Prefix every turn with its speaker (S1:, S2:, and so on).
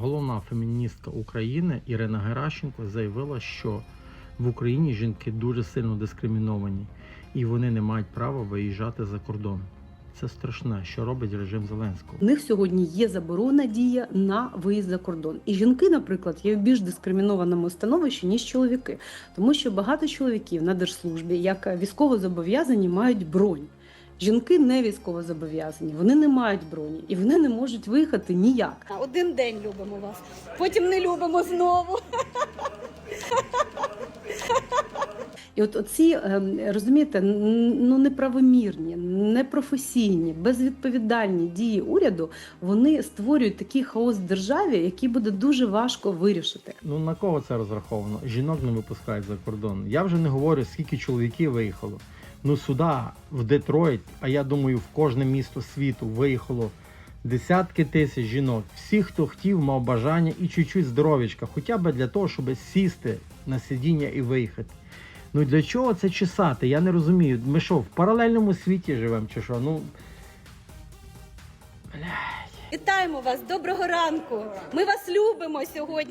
S1: Головна феміністка України Ірина Геращенко заявила, що в Україні жінки дуже сильно дискриміновані і вони не мають права виїжджати за кордон. Це страшне, що робить режим Зеленського.
S2: У них сьогодні є заборона дія на виїзд за кордон. І жінки, наприклад, є в більш дискримінованому становищі ніж чоловіки, тому що багато чоловіків на держслужбі, як військовозобов'язані, мають бронь. Жінки не військовозобов'язані, вони не мають броні і вони не можуть виїхати ніяк.
S3: Один день любимо вас, потім не любимо знову.
S2: І от оці ем, розумієте, ну неправомірні, непрофесійні, безвідповідальні дії уряду вони створюють такий хаос в державі, який буде дуже важко вирішити.
S1: Ну на кого це розраховано? Жінок не випускають за кордон. Я вже не говорю, скільки чоловіків виїхало. Ну сюди, в Детройт, а я думаю, в кожне місто світу виїхало десятки тисяч жінок. Всі, хто хотів, мав бажання і чуть-чуть здоров'ячка, хоча б для того, щоб сісти на сидіння і виїхати. Ну для чого це чесати? Я не розумію. Ми що, в паралельному світі живемо чи що? Ну.
S3: Вітаємо вас, доброго ранку. Ми вас любимо сьогодні.